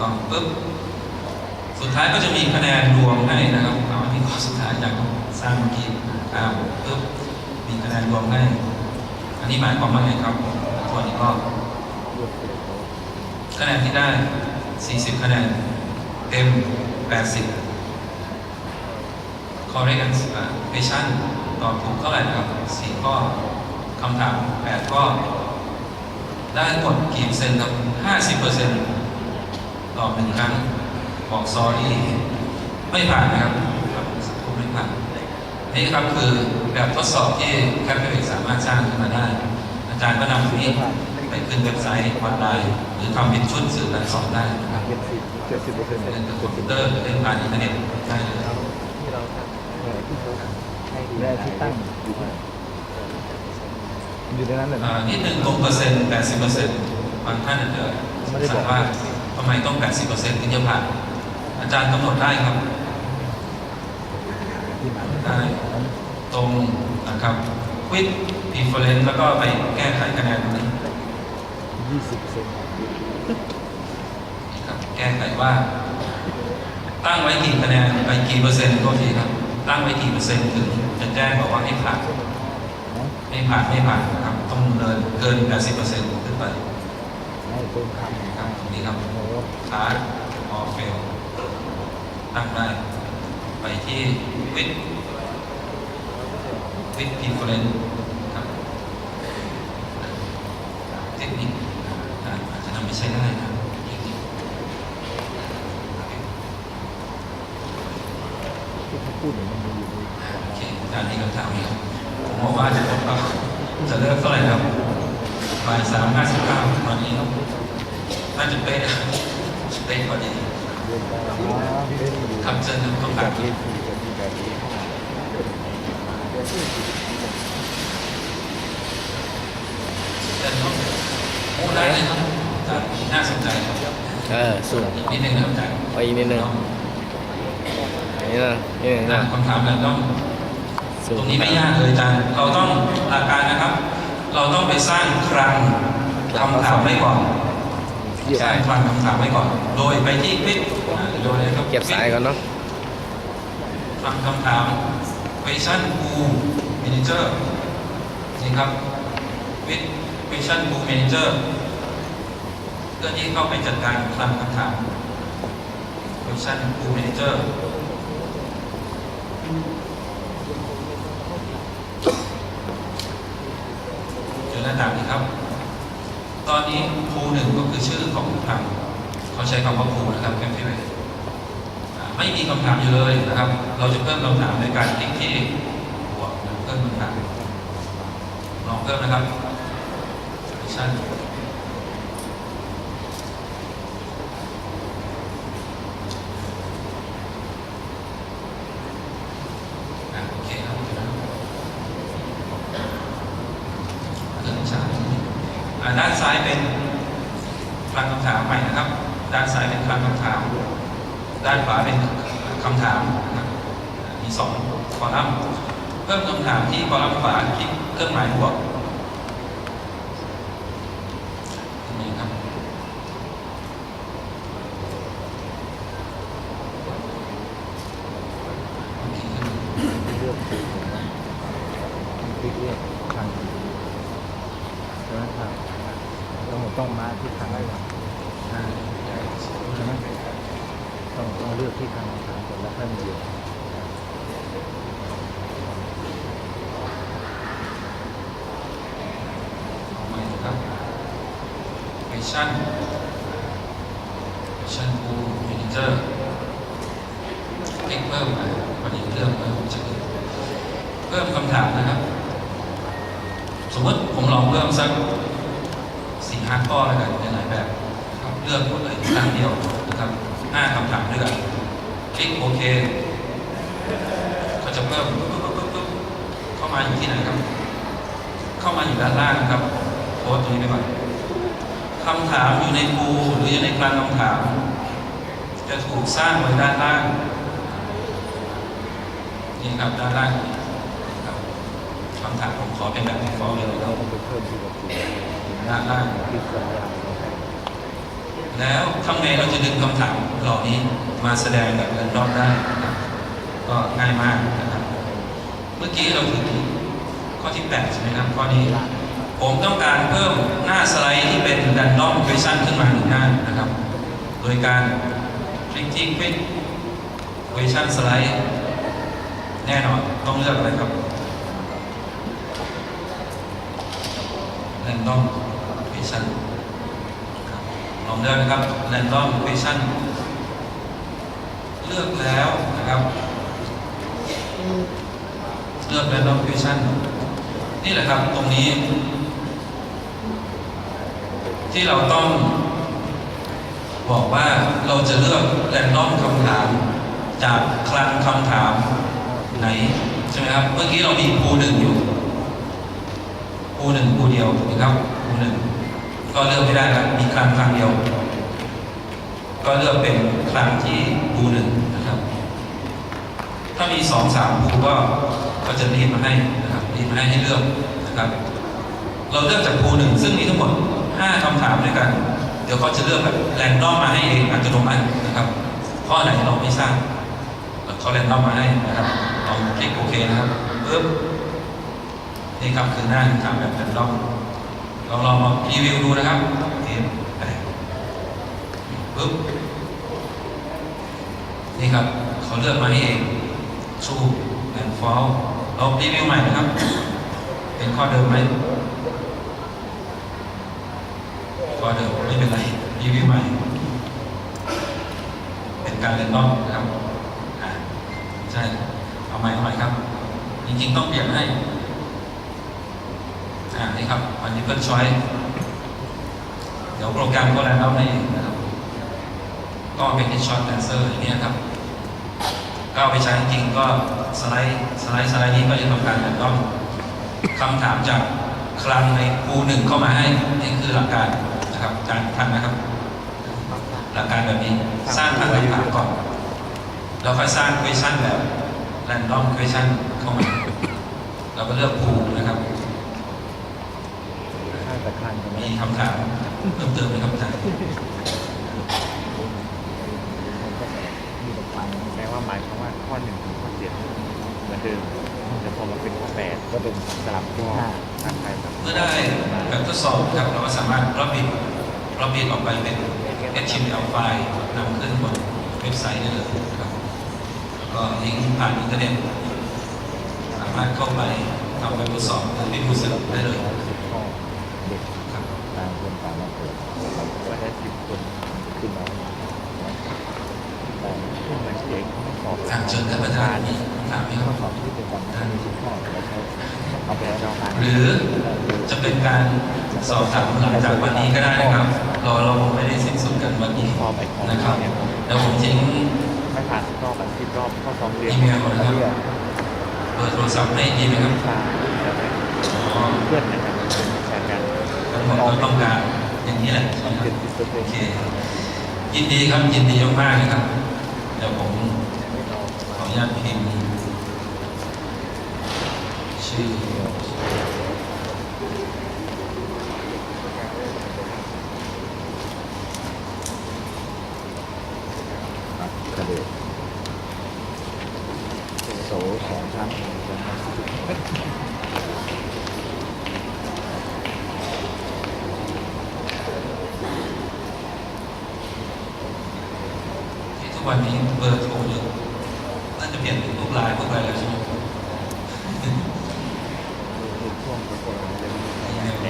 ต้องปุ๊บสุดท้ายก็จะมีคะแนนรวมให้นะครับเอาอันนี้ข้อสุดท้ายจากสร้างเมื่อกี้อ่าปุ๊บมีคะแนนรวมให้ อันนี้หมายความว่าไงครับตัวนี้ก็คะแนนที่ได้ 40 คะแนนเต็ม 80 correct question ตอบถูกเท่าไหร่นะครับ 4 ข้อคำถาม 8 ข้อ ได้กดกี่เปอร์เซ็นต์ครับ 50เปอร์เซ็นต์ ตอบหนึ่งครั้งบอก sorry ไม่ผ่านนะครับครับผมไม่ผ่านนี่ครับคือแบบทดสอบที่แคปเ a สามารถสร้างขึ้นมาได้ อาจารย์ก็นำตรงนี้ไปขึ้นเว็บไซต์ออนไลน์หรือทำเป็นชุดสื่อการสอนได้นะครับเจ็ดสิบเปอร์เซ็นต์เล่นคอมพิวเตอร์เล่นผ่านอินเทอร์เน็ตได้เลยที่เราทำที่เขาให้ดูแลที่ตั้งอยู่ในนั้นเลยนิดหนึ่งตรงเปอร์เซ็นต์80เปอร์เซ็นต์บางท่านอาจจะสงสัยว่าำไมต้อง 80เปอร์เซ็นต์ถึงจะผ่าน อาจารย์กำหนดได้ครับ ได้ตรงนะครับควิดดีเฟอเรนซ์แล้วก็ไปแก้ไขคะแนนตรงนี้ยี่สิบเซนครับแก้ไขว่า ตั้งไว้กี่คะแนนไปกี่เปอร์เซ็นต์ก็ทีครับ ตั้งไว้กี่เปอร์เซ็นต์ถึงจะแจ้งบอกว่าให้ผ่านไม่ผ่านไม่ผ่านนะครับ ต้องเดินเกิน 80เปอร์เซ็นต์ขึ้นไปครับตรงนี้ครับ โอ้โหพาร์ทอเฟลตั้งได้ ไปที่วิดวิดดีเฟเรนครับเทคนิคอาจจะนำไปใช้ได้นะเทคนิคที่เขาพูดเนี่ยมันอยู่โอเคอาจารนี่คำถามนี้ครับผมบอกว่าจะผมครับจะเลิกเท่าไหร่ครับบ่ายสามห้าสิบเก้าตอนนี้ครับน่าจะเป๊ะ นะเป๊ะพอดีเรื่องการอ๋อเป็นอยู่คำเชิญคำแบถามบนี้คือจะมีแบบนี้เชิญครับโอ้ได้เลยครับอาจารย์น่าสนใจครับเออสูงอีกนิดนึงนะครับอาจารย์ไปอีกนิดนึงอันนี้นะนี่นะคำถามแบบต้องสูตรงนี้ไม่ยากเลยอาจารย์เราต้องหลักการนะครับ เราต้องไปสร้างคลังคำถามไว้ก่อน เยี่ยมสร้างคลังคำถามไว้ก่อน โดยไปที่คลิปอ่าโดยเลยครับเก็บสายก่อนเนาะคลังคำถาม question pool manager นี่ครับ with question pool manager เพื่อที่เข้าไปจัดการคลังคำถาม question pool manager เจอหน้าต่างนี้ครับ ตอนนี้ครูหนึ่งก็คือชื่อของทางเขาใช้คำว่าครูนะครับแคปที่ไว้อ่าไม่มีคำถามอยู่เลยนะครับ เราจะเพิ่มคำถามในการคลิกที่บวกเพิ่มคำถามลองเพิ่มนะครับ question อะโอเคครับเริ่มช้าอ่าด้านซ้ายเป็นคลังคำถามใหม่นะครับ ด้านซ้ายเป็นคลังคำถาม ด้านขวาเป็นคำถามนะครับมีสองคอลัมน์ เพิ่มคำถามที่คอลัมน์ขวาคลิกเครื่องหมายบวกตรงนี้ครับ โอเคครับ เลือกถูกนะคลิกเลือกทางแล้วทางต้องต้องมาที่ทางอะไรทางใช่ไหมต้องต้องเลือกที่ทางทาง ก่อนแล้วมาเลือกเอาใหม่นะครับ question question pool manager คลิกเพิ่มมาวันนี้เรื่องเพิ่มชื่อเพิ่มคำถามนะครับ สมมติผมลองเพิ่มสักสี่ห้าข้อแล้วกันในหลายแบบเลือกหมดเลยครั้งเดียวนะครับห้าคำถามด้วยกัน ลิกโอเคก็จะเพิ่มปุ๊บปุ๊บปุ๊บปุ๊บเข้ามาอยู่ที่ไหนครับ เข้ามาอยู่ด้านล่างครับโพสตรงนี้ไปก่อนคำถามอยู่ในปูหรืออยู่ในคลังคำถาม จะถูกสร้างไว้ด้านล่างนี่ครับด้านล่างครับคำถามผมขอเป็นแบบ default เลยเราแล้วต้องไปเพิ่มที่วัตถุด้านล่าง แล้วทำไงเราจะดึงคำถามเหล่านี้มาแสดงแบบเรนดอมได้นะครับก็ง่ายมากนะครับ เมื่อกี้เราถึงข้อที่8ใช่ไหมครับข้อนี้ผมต้องการเพิ่มหน้าสไลด์ที่เป็น random question ขึ้นมาหนึ่งหน้านะครับ โดยการคลิกที่ quick question slide แน่นอนต้องเลือกอะไรครับ random question ครับลองเลือกนะครับ random question เลือกแล้วนะครับ เลือก random question นี่แหละครับตรงนี้ ที่เราต้องบอกว่าเราจะเลือก random คำถาม จากคลังคำถามไหน ใช่ไหมครับ เมื่อกี้เรามีภูหนึ่งอยู่ภูหนึ่งภูเดียวนะครับภูหนึ่ง ก็เลือกไม่ได้ครับมีคลังคลังเดียว ก็เลือกเป็นคลังที่ภูหนึ่งนะครับ ถ้ามีสองสามภูก็ก็จะรีดมาให้นะครับรีดมาให้ให้เลือกนะครับ เราเลือกจากภูหนึ่งซึ่งมีทั้งหมด5คำถามด้วยกัน เดี๋ยวเขาจะเลือกแบบแรนดอมมาให้เองอัตโนมัตินะครับ ข้อไหนเราไม่ทราบเขาแรนดอมมาให้นะครับเราคลิกโอเคนะครับปึ๊บนี่ครับคือหน้าคำถามแบบแรนดอม ลองลองมารีวิวดูนะครับเอ็มแปดปึ๊บนี่ครับเขาเลือกมาให้เอง true and false เรารีวิวใหม่นะครับ เป็นข้อเดิมไหมข้อเดิมไม่เป็นไรรีวิวใหม่ เป็นการเรียนรอบนะครับใช่เอาใหม่เอาใหม่ครับ จริงๆต้องเปลี่ยนให้ อ่านี่ครับวันนี้เพิ่มช้อยเดี๋ยวโปรแกรมก็แรนดอมให้นะครับ ก็เป็นช็อตแดนเซอร์อย่างเงี้ครับก็เอาไปใช้จริงก็สไลด์สไลด์สไลด์นี้ก็จะทำการแรนดอมคำถามจากคลังในภูหนึ่งเข้ามาให้นี่คือหลักการนะครับการทำนะครับ หลักการแบบนี้สร้างคลังคำถามก่อนแล้วค่อยสร้าง question แบบ random question เข้ามา เราก็เลือกภูนะครับ ข้างตะคันกันมีคำถามเพิ่มเติมไหมครับอาจารย์มีตะคันแปลว่าหมายความว่าข้อหนึ่งถึงข้อเจ็ดเหมือนเดิมแต่พอมาเป็นข้อแปดก็เป็นสลับข้อห้าทางไปแบบเมื่อได้แบบทดสอบครับเราก็สามารถรับบิดรับบิดออกไปเป็น HTML ไฟล์นำขึ้นบนเว็บไซต์ได้เลยครับแล้วก็ลิงก์ผ่านอินเทอร์เน็ตสามารถเข้าไปทำแบบทดสอบหรือพิมพ์เสร็จได้เลย สิบข้อเด็ก ครับ ต่างคนต่างมาเปิดว่าได้สิบคนขึ้นมาแต่ซึ่งมันเองเขาไม่สอบอะเชิญท่านประธานมีคำถามไหมคข้อรับสอบที่เป็นการถ้ามีสิบข้อเราใช้เอาไปเอามาหรือจะเป็นการสอบถามหลังจากวันนี้ก็ได้นะครับเราเราไม่ได้สิ้นสุดกันวันนี้สอบไปของนะครับเนี่ยเดี๋ยวผมทิ้งไม่ผ่านรอบแบบสิบรอบข้อสองเรียนอีเมลนะครับเบอร์โทรศัพท์ให้ดีไหมครับวิชาแล้วแต่อ๋อเพื่อ ทั้งหมดก็ต้องการอย่างนี้แหละทำเจ็ดสิบเปอร์เซ็โอนต์เคยินดีครับยินดีมากๆนะครับเดี๋ยวผมขออนุญาตพิมพ์ชื่อกระเดดโสสองชั้นสองชั้น ที่ทุกวันนี้ เบอร์โทรเยอะน่าจะเปลี่ยนเป็นรูปไลน์พวกอะไรแล้วใช่ไหมช่วงประกวดอะไรอีเมล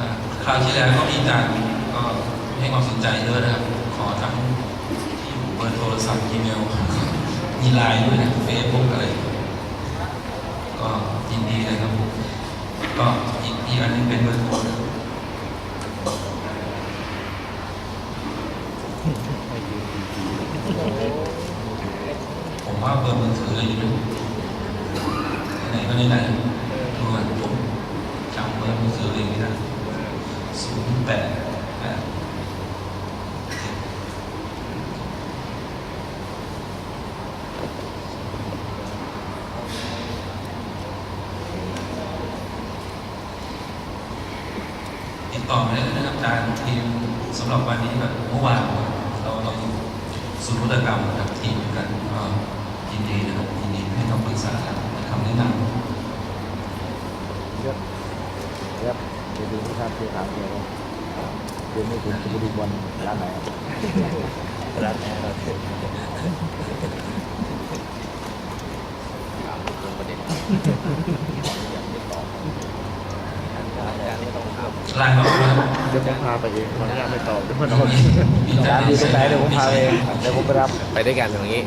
าคราวที่แล้วก็มีการก็ให้ความสนใจเยอะนะครับ ขอทั้งที่อยู่เบอร์โทรศัพท์อีเมลมีไลน์ด้วยนะเฟซบุ๊กอะไร ยินดีเลยครับผมก็อีกอีกอันนึงเป็นเบอร์โทรนะไม่ยืนดีผมว่าเบอร์มือถืออะไรอยู่ไหนก็ไหนๆดูกันผมจำเบอร์มือถือเลยไม่ได้ศูนย์แปดแปด ต่อมาเลยนะครับอาจารย์ทีมสำหรับวันนี้แบบเมื่อวานเราเราศูนย์วัตกรรมกับทีมกันก็ยินดีนะครับยินดีให้คำปรึกษาและคำแนะนำเยอะเยอะเดี๋ยวดูที่ทางคือถามเดียวว่าเดี๋ยวนี้คุณจะไปดูบอลร้านไหนครับร้านไหนครับไลน์ มาว่าเดี๋ยวผมพาไปเองขออนุญาตไม่ตอบเดี๋ยวมันมีเอามีร้านอยู่ตรงไหนเดี๋ยวผมพาไปเองเดี๋ยวผมไปรับไปด้วยกันตรงนี้